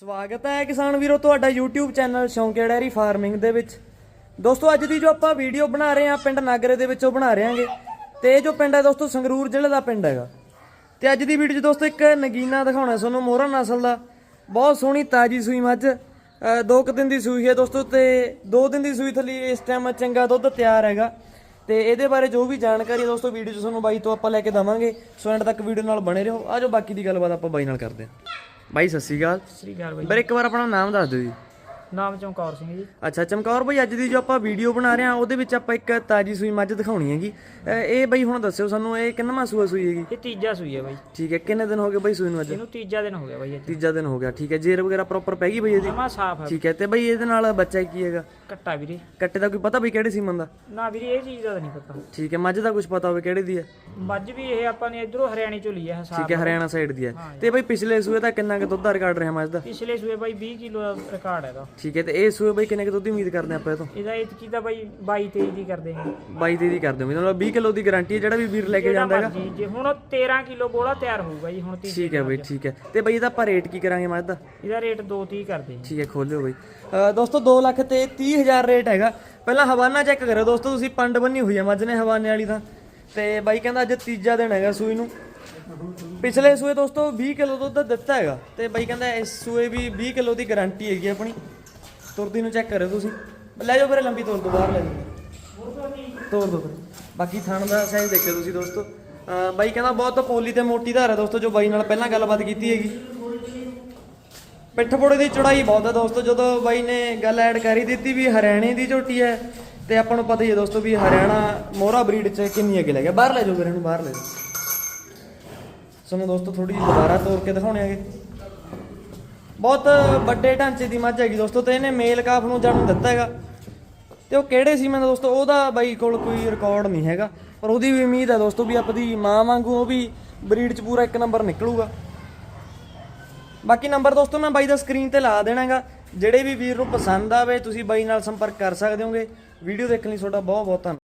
ਸਵਾਗਤ ਹੈ ਕਿਸਾਨ ਵੀਰੋ, ਤੁਹਾਡਾ YouTube channel Shaunkia dairy farming ਦੇ ਵਿੱਚ। ਦੋਸਤੋ, ਅੱਜ ਦੀ ਜੋ ਆਪਾਂ ਵੀਡੀਓ ਬਣਾ ਰਹੇ ਹਾਂ, ਪਿੰਡ ਨਾਗਰੇ ਦੇ ਵਿੱਚੋਂ ਬਣਾ ਰਹੇ ਹਾਂਗੇ ਤੇ ਇਹ ਜੋ ਪਿੰਡ ਹੈ ਦੋਸਤੋ, ਸੰਗਰੂਰ ਜ਼ਿਲ੍ਹੇ ਦਾ ਪਿੰਡ ਹੈਗਾ। ਤੇ ਅੱਜ ਦੀ ਵੀਡੀਓ 'ਚ ਦੋਸਤੋ, ਇੱਕ ਨਗੀਨਾ ਦਿਖਾਉਣਾ ਤੁਹਾਨੂੰ ਮੋਹਰਾ ਨਸਲ ਦਾ। ਬਹੁਤ ਸੋਹਣੀ ਤਾਜੀ ਸੂਈ ਮੱਝ। ਦੋ ਕੁ ਦਿਨ ਦੀ ਸੂਈ ਹੈ ਦੋਸਤੋ ਤੇ ਦੋ ਦਿਨ ਦੀ ਸੂਈ ਥਲੀ ਇਸ ਟਾਈਮ ਚੰਗਾ ਦੁੱਧ ਤਿਆਰ ਹੈਗਾ। ਤੇ ਇਹਦੇ ਬਾਰੇ ਜੋ ਵੀ ਜਾਣਕਾਰੀ ਹੈ ਦੋਸਤੋ, ਵੀਡੀਓ 'ਚ ਤੁਹਾਨੂੰ ਬਾਈ ਤੋਂ ਆਪਾਂ ਲੈ ਕੇ ਦਵਾਂਗੇ। ਸੋ ਐਂਡ ਤੱਕ ਵੀਡੀਓ ਨਾਲ ਬਣੇ ਰਹੋ। ਆਜੋ ਬਾਕੀ ਦੀ ਗੱਲਬਾਤ ਆਪਾਂ ਬਾਈ ਨਾਲ ਕਰਦੇ ਹਾਂ। ਬਾਈ ਸਤਿ ਸ਼੍ਰੀ ਅਕਾਲ। ਸ੍ਰੀ ਅਕਾਲ ਬਾਈ। ਪਰ ਇੱਕ ਵਾਰ ਆਪਣਾ ਨਾਮ ਦੱਸ ਦਿਓ ਜੀ। ਨਾਮ ਚਮਕੌਰ ਸਿੰਘ ਜੀ। ਅੱਛਾ ਚਮਕੌਰ ਬਾਈ ਅੱਜ ਦੀ ਜੋ ਆਪਾਂ ਵੀਡੀਓ ਬਣਾ ਰਹੇ ਹਾਂ ਉਹਦੇ ਵਿੱਚ ਆਪਾਂ ਇੱਕ ਤਾਜੀ ਸੂਈ ਮੱਝ ਦਿਖਾਉਣੀ ਹੈਗੀ। ਇਹ ਬਾਈ ਹੁਣ ਦੱਸਿਓ ਸਾਨੂੰ ਇਹ ਕਿੰਨਵਾਂ ਸੂਆ ਸੂਈ ਹੈਗੀ? ਇਹ ਤੀਜਾ ਸੂਈ ਹੈ ਬਾਈ। ਠੀਕ ਹੈ ਕਿੰਨੇ ਦਿਨ ਹੋ ਗਏ ਬਾਈ ਸੂਈ ਨੂੰ ਅੱਜ? ਇਹਨੂੰ ਤੀਜਾ ਦਿਨ ਹੋ ਗਿਆ ਬਾਈ ਅੱਜ। ਤੀਜਾ ਦਿਨ ਹੋ ਗਿਆ ਠੀਕ ਹੈ ਜੇਰ ਵਗੈਰਾ ਪ੍ਰੋਪਰ ਪੈ ਗਈ ਬਾਈ ਇਹਦੀ? ਜਮਾ ਸਾਫ਼ ਹੈ। ਠੀਕ ਹੈ ਤੇ ਬਾਈ ਇਹਦੇ ਨਾਲ ਬੱਚਾ ਕੀ ਹੈਗਾ? ਕੱਟਾ ਵੀਰੇ। ਕੱਟੇ ਦਾ ਕੋਈ ਪਤਾ ਬਈ ਕਿਹੜੇ ਸੀਮਨ ਦਾ? ਨਾ ਵੀਰੇ ਇਹ ਚੀਜ਼ ਦਾ ਤਾਂ ਨਹੀਂ ਪਤਾ। ਠੀਕ ਹੈ ਮੱਝ ਦਾ ਕੁਝ ਪਤਾ ਹੋਵੇ ਕਿਹੜੇ ਦੀ ਹੈ? ਮੱਝ ਵੀ ਇਹ ਆਪਾਂ ਨੇ ਇਧਰੋਂ ਹਰਿਆਣੇ ਚੋਂ ਲਈ ਹੈ ਹਿਸਾਬ ਠੀਕ ਹੈ ਹਰਿਆਣਾ ਸਾਈਡ ਦੀ ਹੈ। ਤੇ ਬਾਈ ਪਿਛਲੇ ਸੂਏ ਦਾ ਕਿੰਨਾ ਕੁ ਦੁੱਧ ਦਾ ਰਿਕਾਰਡ ਰਿਹਾ ਮੱਝ ਦਾ? ਪਿਛਲੇ ਸੂਏ ਬਾਈ 20 ਕਿਲੋ ਦਾ ਰਿਕਾਰਡ ਹੈਗਾ। ਠੀਕ ਹੈ ਤੇ ਇਹ ਸੂਏ ਬਾਈ ਕਿੰਨੇ ਕੁ ਦੁੱਧ ਦੀ ਉਮੀਦ ਕਰਦੇ ਆਪਾਂ ਇਹ ਤੋਂ? ਇਹਦਾ ਇਹ ਕੀਤਾ ਬਾਈ 22 23 ਦੀ ਕਰਦੇ ਹਾਂ। 22 ਦੀ ਦੀ ਕਰਦੇ ਹੋ। ਮਤਲਬ 20 ਕਿਲੋ ਦੀ ਗਾਰੰਟੀ ਹੈ ਜਿਹੜਾ ਵੀ ਵੀਰ ਲੈ ਕੇ ਜਾਂਦਾ ਹੈਗਾ। ਜੀ ਜੇ ਹੁਣ 13 ਕਿਲੋ ਬੋਲਾ ਤਿਆਰ ਹੋਊਗਾ ਜੀ ਹੁਣ ਤੀਜੇ ਠੀਕ ਹੈ ਬਾਈ ਠੀਕ ਹੈ। ਤੇ ਬਾਈ ਇਹਦਾ ਆਪਾਂ ਰੇਟ ਕੀ ਕਰਾਂਗੇ ਮੱਝ ਦਾ ਇਹਦਾ ਰੇਟ 230 ਕਰਦੇ ਹਾਂ। ਠੀਕ ਹੈ ਖੋਲਿਓ ਬਾਈ। ਦੋਸਤੋ 2 ਲੱਖ ਤੇ 30000 ਰੇਟ ਹੈਗਾ। ਪਹਿਲਾਂ ਹਵਾਨਾ ਚੈੱਕ ਕਰੋ ਦੋਸਤੋ ਤੁਸੀਂ ਪੰਡ ਬੰਨੀ ਹੋਈ ਹੈ ਮੱਝ ਨੇ ਹਵਾਨੇ ਵਾਲੀ ਤਾਂ। ਤੇ ਬਾਈ ਕਹਿੰਦਾ ਅੱਜ ਤੀਜਾ ਦਿਨ ਹੈਗਾ ਸੂਈ ਨੂੰ। ਪਿਛਲੇ ਸੂਏ ਦੋਸਤੋ 20 ਕਿਲੋ ਦੁੱਧ ਦਿੱਤਾ ਹੈਗਾ। ਤੇ ਬਾਈ ਕਹਿੰਦਾ ਇਸ ਸੂਏ ਵੀ 20 ਕਿਲੋ ਦੀ ਗਾਰੰਟੀ ਹੈਗੀ ਆਪਣੀ। ਤੁਰਦੀ ਨੂੰ ਚੈੱਕ ਕਰਿਓ ਤੁਸੀਂ। ਲੈ ਜਾਓ ਫਿਰ ਲੰਬੀ ਤੋਰ ਤੋਂ ਬਾਹਰ ਲੈ ਜਾਓ। ਤੋਰ ਦੋ ਵੀਰੇ। ਬਾਕੀ ਥਣ ਦਾ ਸਾਈਜ਼ ਦੇਖਿਓ ਤੁਸੀਂ ਦੋਸਤੋ। ਬਾਈ ਕਹਿੰਦਾ ਬਹੁਤ ਪੋਲੀ ਤੇ ਮੋਟੀ ਧਾਰ ਹੈ ਦੋਸਤੋ, ਜੋ ਬਾਈ ਨਾਲ ਪਹਿਲਾਂ ਗੱਲਬਾਤ ਕੀਤੀ ਹੈਗੀ। ਪਿੱਠ ਪੋੜੇ ਦੀ ਚੌੜਾਈ ਬਹੁਤ ਹੈ ਦੋਸਤੋ, ਜਦੋਂ ਬਾਈ ਨੇ ਗੱਲ ਐਡ ਕਰੀ ਦਿੱਤੀ ਵੀ ਹਰਿਆਣੇ ਦੀ ਝੋਟੀ ਹੈ, ਤੇ ਆਪਾਂ ਨੂੰ ਪਤਾ ਹੀ ਹੈ ਦੋਸਤੋ ਵੀ ਹਰਿਆਣਾ ਮੋਹਰਾ ਬਰੀਡ ਚ ਕਿੰਨੀ ਅੱਗੇ ਲੱਗਿਆ ਬਾਹਰ ਲੈ ਜਾਓ ਫਿਰ ਇਹਨੂੰ ਬਾਹਰ ਲੈ ਜਾਓ। ਸਾਨੂੰ ਦੋਸਤੋ ਥੋੜੀ ਜਿਹੀ ਦੁਬਾਰਾ ਤੋੜ ਕੇ ਦਿਖਾਉਣੇ ਆਗੇ ਬਹੁਤ ਵੱਡੇ ਢਾਂਚੇ ਦੀ ਮੱਝ ਹੈਗੀ ਦੋਸਤੋ, ਤੇ ਇਹਨੇ ਮੇਲ ਕਾਫ ਨੂੰ ਜਨਮ ਦਿੱਤਾ ਹੈਗਾ। ਤੇ ਉਹ ਕਿਹੜੇ ਸੀ ਮੈਂ ਦੋਸਤੋ, ਉਹਦਾ ਬਾਈ ਕੋਲ ਕੋਈ ਰਿਕਾਰਡ ਨਹੀਂ ਹੈਗਾ। ਪਰ ਉਹਦੀ ਵੀ ਉਮੀਦ ਹੈ ਦੋਸਤੋ ਵੀ ਆਪਦੀ ਮਾਂ ਵਾਂਗੂ ਉਹ ਵੀ ਬਰੀਡ ਚ ਪੂਰਾ ਇੱਕ ਨੰਬਰ ਨਿਕਲੂਗਾ। ਬਾਕੀ ਨੰਬਰ ਦੋਸਤੋ ਮੈਂ ਬਾਈ ਦਾ ਸਕਰੀਨ ਤੇ ਲਾ ਦੇਣਾਗਾ। ਜਿਹੜੇ ਵੀ ਵੀਰ ਨੂੰ ਪਸੰਦ ਆਵੇ, ਤੁਸੀਂ ਬਾਈ ਨਾਲ ਸੰਪਰਕ ਕਰ ਸਕਦੇ ਹੋਗੇ। ਵੀਡੀਓ ਦੇਖਣ ਲਈ ਤੁਹਾਡਾ ਬਹੁਤ ਬਹੁਤ ਧੰਨਵਾਦ।